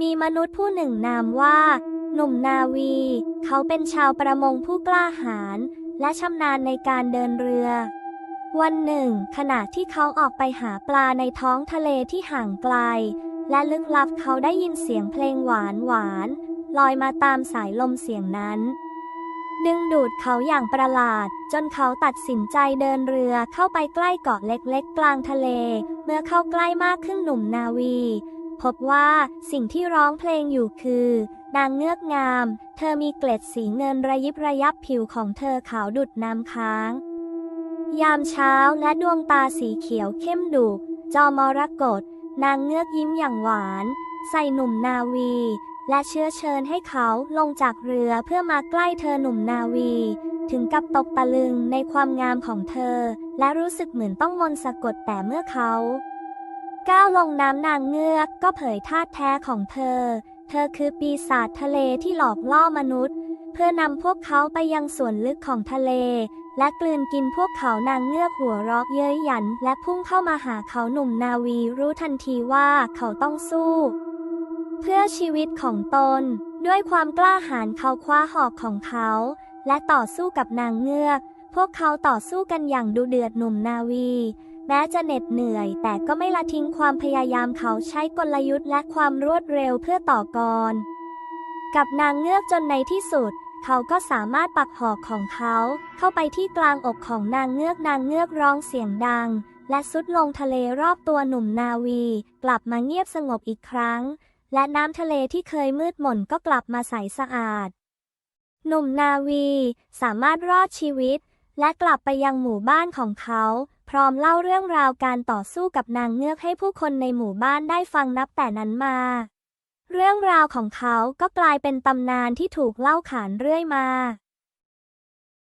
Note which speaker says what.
Speaker 1: มีมนุษย์ผู้หนึ่งนามว่า หนุ่มนาวี เขาเป็นชาวประมงผู้กล้าหาญและชำนาญในการเดินเรือ วันหนึ่ง ขณะที่เขาออกไปหาปลาในท้องทะเลที่ห่างไกล และลึกลับเขาได้ยินเสียงเพลงหวานหวานลอยมาตามสายลมเสียงนั้น ดึงดูดเขาอย่างประหลาด จนเขาตัดสินใจเดินเรือเข้าไปใกล้เกาะเล็กๆ กลางทะเล เมื่อเข้าใกล้มากขึ้นหนุ่มนาวี พบว่าสิ่งที่ร้องเพลงอยู่คือ นางเงือกงาม เธอมีเกล็ดสีเงินระยิบระยับผิวของเธอขาวดุดน้ำค้าง ยามเช้าและดวงตาสีเขียวเข้มดุจอมรกตนางเงือกยิ้มอย่างหวาน ใส่หนุ่มนาวี และเชื้อเชิญให้เขาลงจากเรือเพื่อมาใกล้เธอหนุ่มนาวี ถึงกับตกตะลึงในความงามของเธอ และรู้สึกเหมือนต้องมนต์สะกดแต่เมื่อเขา ก้าวลงน้ำนางเงือกก็เผยท่าตุแท้ของเธอ เธอคือปีศาจทะเลที่หลอกล่อมนุษย์ เพื่อนำพวกเขาไปยังส่วนลึกของทะเล และกลืนกินพวกเขานางเงือกหัวรอกเย้ยหยัน และพุ่งเข้ามาหาเขาหนุ่มนาวีรู้ทันทีว่าเขาต้องสู้ เพื่อชีวิตของตน ด้วยความกล้าหาญเขาคว้าหอกของเขา และต่อสู้กับนางเงือก พวกเขาต่อสู้กันอย่างดุเดือดหนุ่มนาวี แม้จะเหน็ดเหนื่อย แต่ก็ไม่ละทิ้งความพยายามเขาใช้กลยุทธ์และความรวดเร็วเพื่อต่อกร กับนางเงือกจนในที่สุด เขาก็สามารถปักหอกของเขา เข้าไปที่กลางอกของนางเงือกนางเงือกร้องเสียงดัง และสุดลงทะเลรอบตัวหนุ่มนาวี กลับมาเงียบสงบอีกครั้ง และน้ำทะเลที่เคยมืดมนก็กลับมาใสสะอาด หนุ่มนาวีสามารถรอดชีวิต และกลับไปยังหมู่บ้านของเขา พร้อมเล่าเรื่องราวการต่อสู้กับนางเงือกให้ผู้คนในหมู่บ้านได้ฟังนับแต่นั้นมา เรื่องราวของเขาก็กลายเป็นตำนานที่ถูกเล่าขานเรื่อยมา